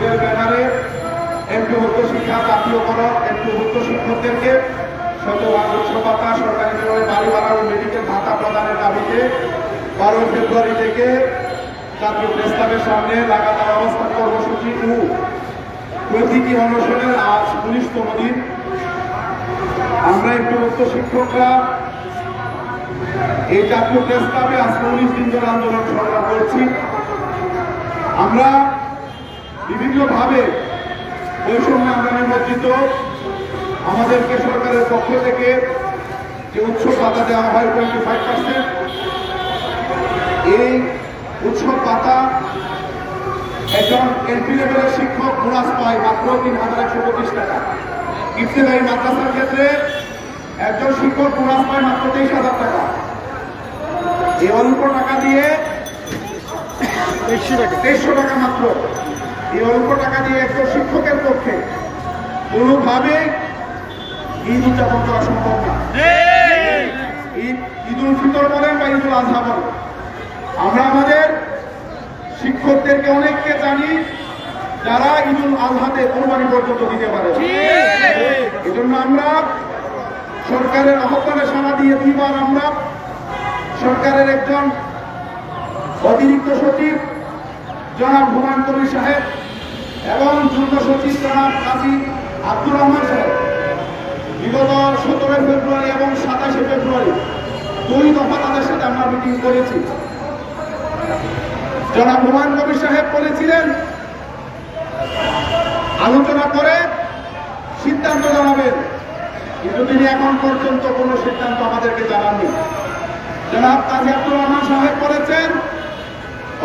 জোটের ব্যানারে একটু উচ্চ শিক্ষা জাতীয়করণ একটু উচ্চ শিক্ষকদেরকে শতভাগ ভাতা সরকারি বিভাগে বাড়ি ভাড়া ও মেডিকেল ভাতা প্রদানের দাবিতে বারোই ফেব্রুয়ারি থেকে জাতীয় প্রেস ক্লাবের সামনে লাগাতার অবস্থান কর্মসূচি ও প্রতীকী অনশনের আজ উনিশতম দিন। আমরা একটু উচ্চ শিক্ষকরা এই জাতীয় প্রেস ক্লাবে আজকে উনিশ দিন ধরে আন্দোলন সংগ্রাম করছি। আমরা বিভিন্নভাবে বৈষম্য আন্দোলনের মধ্যিত আমাদেরকে সরকারের পক্ষ থেকে যে উৎসব ভাতা দেওয়া হয় টোয়েন্টি ফাইভ পার্সেন্ট এই উৎসব পাতা একজন এন্ট্রি লেভেলের শিক্ষক বোনাস পায় মাত্র তিন হাজার একশো পঁচিশ টাকা। ইফতেদায়ী মাদ্রাসার ক্ষেত্রে একজন শিক্ষক বোনাস পায় মাত্র তেইশ হাজার টাকা। এই অল্প টাকা দিয়ে তেইশশো টাকা মাত্র। এই অল্প টাকা দিয়ে একজন শিক্ষকের পক্ষে কোনোভাবে ঈদ উদযাপন করা সম্ভব না। ঈদ ঈদ উল ফিতর বলেন বা ঈদুল আজহা বলেন। আমরা আমাদের শিক্ষকদেরকে অনেককে জানি যারা ঈদুল আজহাতে কোরবানি পর্যন্ত দিতে পারে এজন্য আমরা সরকারের আহ্বানে সাড়া দিয়ে দুইবার আমরা সরকারের একজন অতিরিক্ত সচিব জনাব হুমায়ুন কবির সাহেব এবং যুগ্ম সচিব জনাব কাজী আব্দুর রহমান সাহেব বিগত সতেরোই ফেব্রুয়ারি এবং সাতাশে ফেব্রুয়ারি দুই দফা তাদের সাথে আমরা মিটিং করেছি। জনাব হুমায়ুন কবির সাহেব বলেছিলেন, আলোচনা করে সিদ্ধান্ত জানাবেন, কিন্তু তিনি এখন পর্যন্ত কোনো সিদ্ধান্ত আমাদেরকে জানাননি। জনাব কাজী আব্দুর রহমান সাহেব বলেছেন,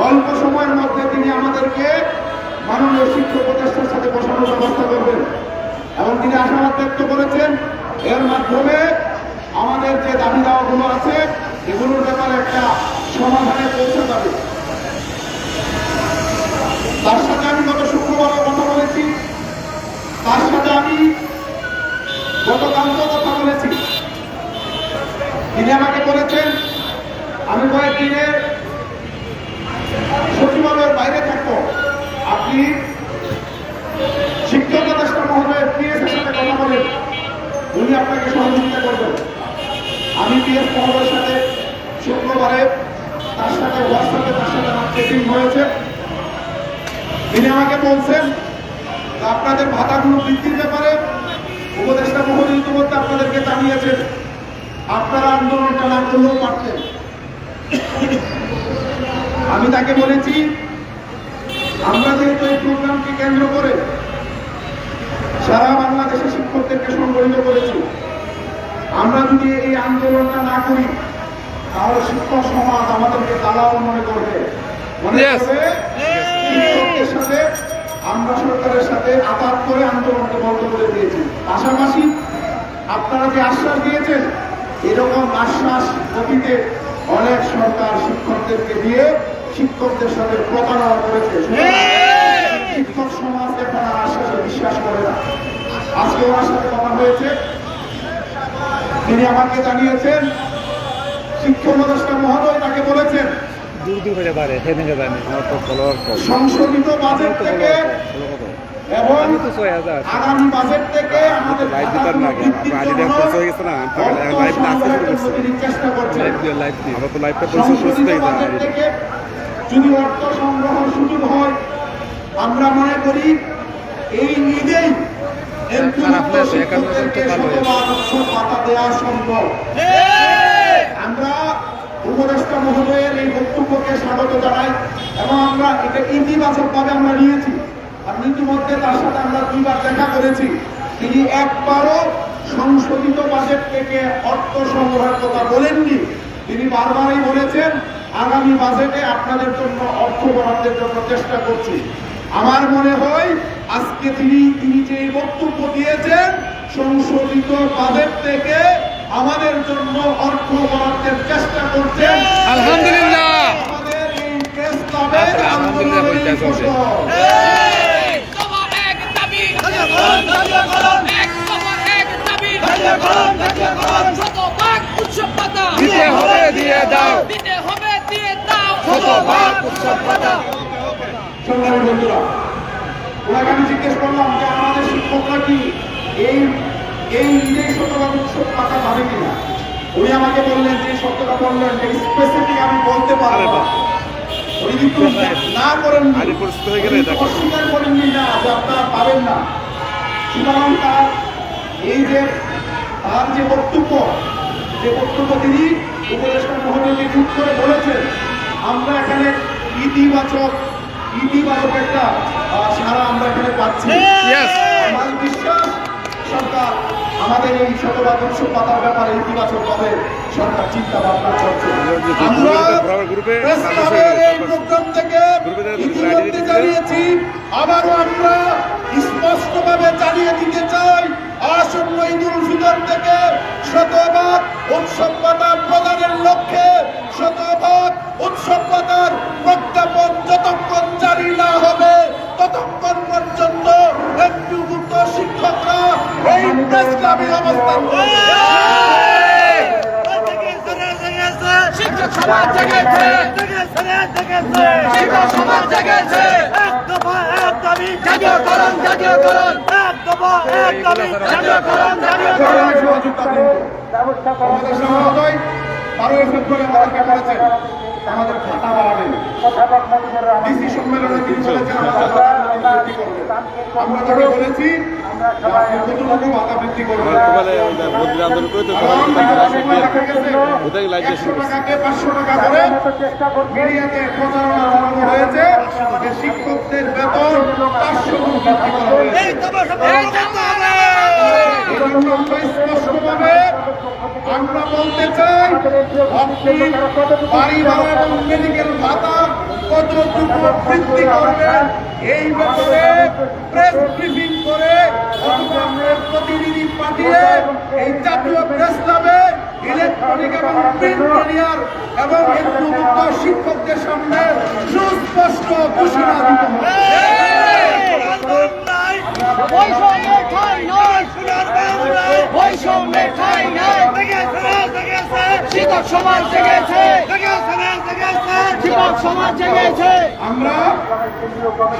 অল্প সময়ের মধ্যে তিনি আমাদেরকে মাননীয় শিক্ষক উপদেষ্টার সাথে বসানোর ব্যবস্থা করবেন। এবং তিনি আশাবাদ ব্যক্ত করেছেন, এর মাধ্যমে আমাদের যে দাবি দাওয়াগুলো আছে, এগুলোর ব্যাপারে একটা সমাধানে পৌঁছে যাবে। তার সাথে আমি গত শুক্রবারও কথা বলেছি। তার সাথে আমি গতকালকেও কথা বলেছি। তিনি আমাকে বলেছেন, আমি কয়েকদিনের সচিবালয়ের বাইরে থাকব। আপনি শিক্ষক উপদেষ্টা মহোদয়ের পিএসের সাথে কথা বলেন। উনি আপনাকে সহযোগিতা করবেন। আমি পিএস মহোদয়ের সাথে শুক্রবারে তার সাথে হোয়াটসঅ্যাপে তার সাথে আমার চেকিং হয়েছে। তিনি আমাকে বলছেন, আপনাদের ভাতাগুলো বৃদ্ধির ব্যাপারে উপদেষ্টা মহোদয় ইতিমধ্যে আপনাদেরকে জানিয়েছেন। আপনারা আন্দোলনটা না করলেও পারতেন আমি তাকে বলেছি আমরা যেহেতু এই প্রোগ্রামকে কেন্দ্র করে সারা বাংলাদেশের শিক্ষকদেরকে সংগঠিত করেছি। আমরা যদি এই আন্দোলনটা না করি তাহলে শিক্ষক সমাজ আমাদেরকে দালাল মনে করবে। মনে. করবে শিক্ষকদের সাথে আমরা সরকারের সাথে আঘাত করে আন্দোলনকে বন্ধ করে দিয়েছি। পাশাপাশি আপনারা যে আশ্বাস দিয়েছেন এরকম আশ্বাস অতীতে অনেক সরকার শিক্ষকদেরকে দিয়ে শিক্ষকদের সাথে প্রতারণা করেছে। শিক্ষক সমাজ এখন আর আশ্বাসে বিশ্বাস করে না। আজকে ওনার সাথে কথা হয়েছে। তিনি আমাকে জানিয়েছেন শিক্ষক উপদেষ্টা মহোদয় তাকে বলেছেন সংশোধিত বাজেট থেকে এবং আমি তো ছয় হাজার। আগামী বাজেট থেকে আমাদের লাইভ দিতাম না আগে। আমার আইডি হয়ে গেছে না। লাইভ না আসতে শুরু করছে। তিনি চেষ্টা করছেন লাইভ দিয়ে লাইভ দিয়ে আমরা তো লাইভটা পরিচয় সংশোধিত না যদি অর্থ সংগ্রহ সুযোগ হয় আমরা মনে করি এই সম্ভব। আমরা উপদেষ্টা মহোদয়ের এই বক্তব্যকে স্বাগত জানাই এবং আমরা এটা ইতিবাচক ভাবে আমরা নিয়েছি। আর ইতিমধ্যে তার সাথে আমরা দুইবার দেখা করেছি। তিনি একবারও সংশোধিত বাজেট থেকে অর্থ সংগ্রহের কথা বলেননি। তিনি বারবারই বলেছেন আগামী বাজেটে আপনাদের জন্য অর্থ বরাদ্দের জন্য চেষ্টা করছি। আমার মনে হয় আজকে তিনি তিনি যে বক্তব্য দিয়েছেন সংশোধিত বাজেট থেকে আমাদের জন্য অর্থ বরাদ্দের চেষ্টা করছেন। আলহামদুলিল্লাহ। আমাদের এই প্রেস ক্লাবের আন্দোলনের দাও। দিতে হবে দিয়ে দাও। শতভাগ উৎসব পাতা সংগ্রামী বন্ধুরা ওনাকে আমি জিজ্ঞেস করলাম যে আমাদের শিক্ষকরা কি এই এই ঈদের শতভাগ উৎসব পাতা পাবে কিনা? উনি আমাকে বললেন যে সত্যটা বললেন যে স্পেসিফিক আমি বলতে পারব না। উনি কিন্তু না করেন। অস্বীকার করেননি না যে আপনারা পাবেন না। সুতরাং তার এই যে তার যে বক্তব্য যে বক্তব্য তিনি উপদেষ্টা মহোদয়কে টুক করে বলেছেন আমরা এখানে ইতিবাচক ইতিবাচক একটা সারা আমরা এখানে পাচ্ছি। আমার বিশ্বাস সরকার আমাদের এই শতভাগ উৎসব পাতার ব্যাপারে ইতিবাচক ভাবে সরকার চিন্তা ভাবনা করছে। প্রোগ্রাম থেকে ইতিমধ্যে জানিয়েছি আবারও আমরা স্পষ্টভাবে জানিয়ে দিতে চাই আসন্ন ঈদুল ফিতর থেকে শিক্ষক সমাজ জেগেছে শিক্ষক সমাজ জেগেছে জাতীয়করণ জাতীয়করণ জাতীয়করণ জাতীয়করণ সরকারের সহযোগিতা করবে। বারোই ফেব্রুয়ারি আমাদেরকে বলেছেন আমাদের খাতা বাড়াবেন ডিসি সম্মেলনে তিনি বলেছেন। আমরা তাকে বলেছি কতটুকু ভাতা বৃদ্ধি করবেন ওটাই লাইভ টাকাকে পাঁচশো টাকা করে মিডিয়াতে প্রচারণা চালানো হয়েছে। যে শিক্ষকদের বেতন পাঁচশো স্পষ্টভাবে আমরা বলতে চাই আপনি বাড়ি ভাড়া এবং মেডিকেল ভাতা কতটুকু বৃদ্ধি করবেন এই ব্যাপারে প্রেস ব্রিফিং করে অথবা আপনার প্রতিনিধি পাঠিয়ে এই জাতীয় প্রেস ক্লাবে এবং শিক্ষকদের সামনে সুস্পষ্ট ঘোষণা শিক্ষক সমাজ সমাজ আমরা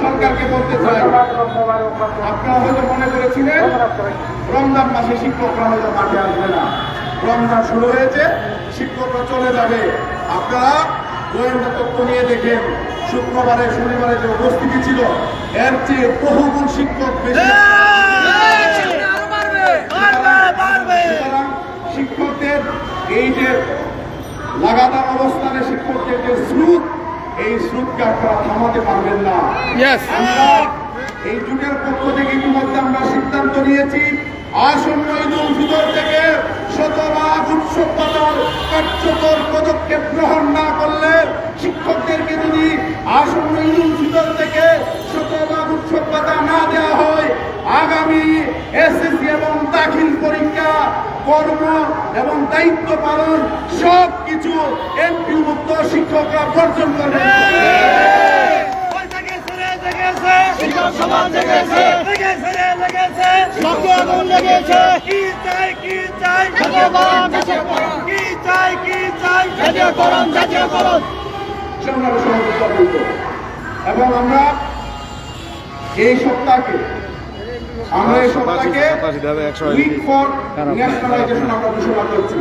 সরকারকে বলতে চাই, আপনারা হয়তো মনে করেছিলেন, রমজান মাসে শিক্ষকরা হয়তো মাঠে আসবে না। রমজান শুরু হয়েছে শিক্ষকরা চলে যাবে। আপনারা গোয়েন্দা তথ্য নিয়ে দেখেন শুক্রবারে শনিবারে যে উপস্থিতি ছিল এর চেয়ে বহুগুণ শিক্ষক বেশি শিক্ষকদের এই যে লাগাতার অবস্থানে শিক্ষকদের যে স্রোত এই স্রোতকে আপনারা থামাতে পারবেন না। আমরা এই জুটের পক্ষ থেকে ইতিমধ্যে আমরা সিদ্ধান্ত নিয়েছি আসন্ন ঈদুল ফিতর থেকে শতভাগ উৎসব কার্যকর পদক্ষেপ গ্রহণ না করলে শিক্ষকদেরকে যদি আসন্ন ঈদুল ফিতর থেকে শতভাগ উৎসব না দেওয়া হয়। আগামী এসএসসি এবং দাখিল পরীক্ষা, কর্ম এবং দায়িত্ব পালন সব কিছু এমপিভুক্ত শিক্ষকরা বর্জন করবে। শিক্ষক সমাজ জেগেছে আগুন লেগেছে। এবং আমরা এই সপ্তাহকে আমরা এই সপ্তাহকে একশো উইক ফর ন্যাশনালাইজেশন আমরা ঘোষণা করছি।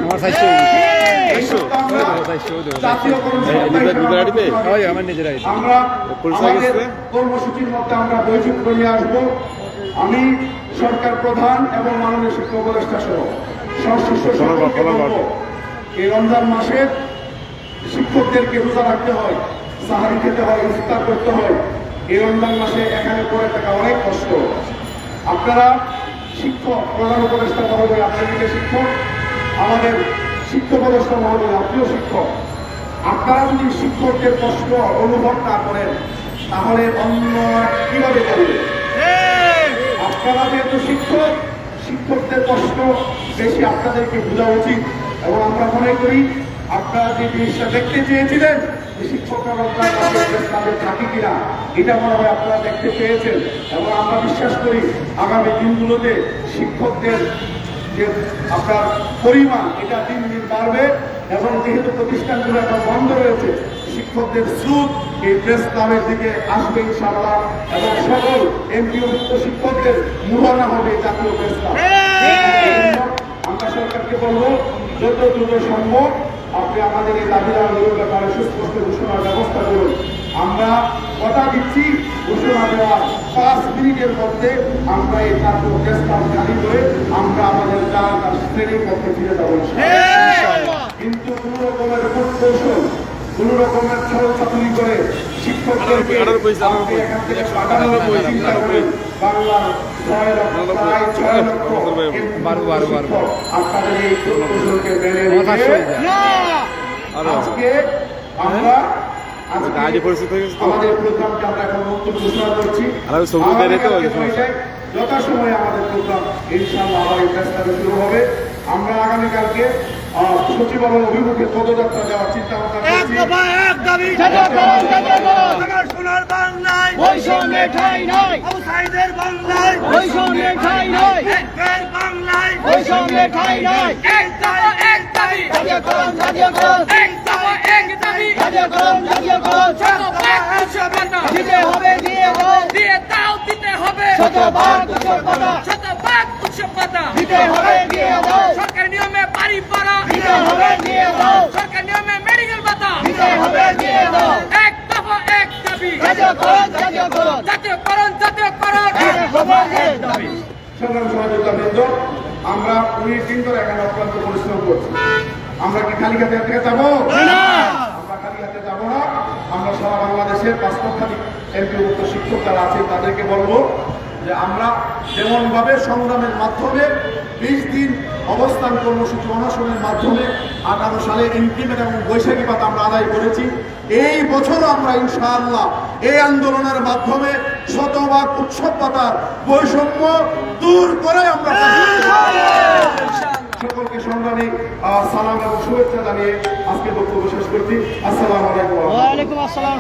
আমি সরকার প্রধান এবং মাননীয় শিক্ষা উপদেষ্টা সহ এই রমজান মাসে শিক্ষকদেরকে রোজা রাখতে হয় সাহারি খেতে হয় ইফতার করতে হয় এই রমজান মাসে এখানে পড়ে থাকা অনেক কষ্ট আপনারা শিক্ষক প্রধান উপদেষ্টা মহোদয় আপনি নিজে শিক্ষক আমাদের শিক্ষক উপদেষ্টা মহোদয় আপনিও শিক্ষক, আপনারা যদি শিক্ষকদের কষ্ট অনুভব না করেন, তাহলে অন্য কীভাবে করবে আপনারা যেহেতু শিক্ষক, শিক্ষকদের কষ্ট বেশি আপনাদেরকে বোঝা উচিত। এবং আমরা মনে করি, আপনারা যে জিনিসটা দেখতে চেয়েছিলেন শিক্ষকরা মাসে থাকে কিনা, এটা মনে হয় আপনারা দেখতে পেয়েছেন। এবং আমরা বিশ্বাস করি, আগামী দিনগুলোতে শিক্ষকদের যে আপনার পরিমাণ এটা দিন দিন বাড়বে এবং যেহেতু প্রতিষ্ঠানগুলো এখন বন্ধ রয়েছে, শিক্ষকদের স্রোত এই প্রেস ক্লাবের দিকে আসবে ইনশাআল্লাহ এবং সকল এমপিওভুক্ত শিক্ষকদের মুহানা হবে জাতীয় প্রেস ক্লাব আমরা সরকারকে বলব, যত দ্রুত সম্ভব আপনি আমাদের এই দাবি দাওয়াগুলোর ব্যাপারে সুস্পষ্ট ঘোষণার ব্যবস্থা করুন। আমরা কথা দিচ্ছি ঘোষণা দেওয়ার পাঁচ মিনিটের মধ্যে আমরা এই করে আমরা আমাদের শ্রেণির ফিরে যাব কিন্তু কোন রকমের কৌশল কোন রকমের ছল চাতুরি করে শিক্ষকদেরকে এখান থেকে পাঠানোর চিন্তা বাংলার ছয় লক্ষ প্রায় ছয় লক্ষ আপনাদের এই কৌশলকে মেনে আজকে আমরা আজকে পরিস্থিতি হয়ে গেছে তো। আমাদের আমরা হবে, আগামীকালকে সমস্যা। যথাসময়ে আমাদের প্রোগ্রাম ইনশাআল্লাহ আবার এই শুরু হবে। আমরা আগামীকালকে সচিবালয় অভিমুখে পদযাত্রা দেওয়ার চিন্তা ভাবনা করছি। এক দাবি। জাতীয়করণ। সোনার বাংলায় বৈষম্যে ঠাঁই নাই। আউসাইডের বাংলায় বৈষম্যে ঠাঁই নাই। একের বাংলায় বৈষম্যে ঠাঁই নাই। এক দাবি এক দাবি। জাতীয়করণ জাতীয়করণ এক দাবি। এক দাবি জাতীয়করণ জাতীয়করণ শতভাগ উচ্চবাদা দিতে হবে দিয়ে দাও দিয়ে দাও দিতে হবে। শতভাগ উচ্চবাদা শতভাগ উচ্চবাদা দিতে হবে দিয়ে দাও। সরকার নিয়মে বাড়ি পাড়া। দিতে হবে দিয়ে দাও। সরকার নিয়মে মেডিকেল ভাতা। দিতে হবে দিয়ে দাও। এক দফা এক দাবি। জাতীয়করণ জাতীয়করণ জাতীয়করণ জাতীয়করণ দিতে হবে দিয়ে দাবি সংগ্রাম সহযোগিতা বৃন্দ আমরা উনিশ দিন ধরে এখানে অক্লান্ত পরিশ্রম করছি। আমরা কি খালি থেকে যাব আমরা হাতে যাব না। আমরা সারা বাংলাদেশের বাস্তবখালী এমপিভুক্ত শিক্ষক যারা আছেন, তাদেরকে বলব যে আমরা যেমন ভাবে সংগ্রামের মাধ্যমে বিশ দিন অবস্থান কর্মসূচি অনশনের মাধ্যমে আঠারো সালে ইনক্রিমেন্ট এবং বৈশাখী ভাতা আমরা আদায় করেছি, এই বছরও আমরা ইনশাআল্লাহ এই আন্দোলনের মাধ্যমে শতভাগ উৎসব পাতার বৈষম্য দূর করে আমরা সালাম এবং শুভেচ্ছা জানিয়ে আজকে বক্তব্য শেষ করছি। আসসালামু আলাইকুম আসসালাম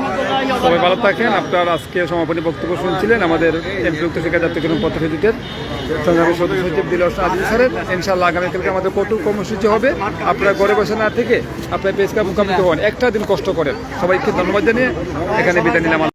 সবাই ভালো থাকেন। আপনার আজকে সমাপনী বক্তব্য শুনছিলেন আমাদের এমপিভুক্ত শিক্ষা জাতীয়করণ পত্রসূচিতের সংগ্রামী সদস্য সচিব দিল আদিল স্যারের ইনশাআল্লাহ আগামীকালকে আমাদের কঠোর কর্মসূচি হবে। আপনারা ঘরে বসে না থেকে আপনার পেজকা মুখামুখি হন। একটা দিন কষ্ট করেন। সবাইকে ধন্যবাদ জানিয়ে এখানে বিদায় নিলাম।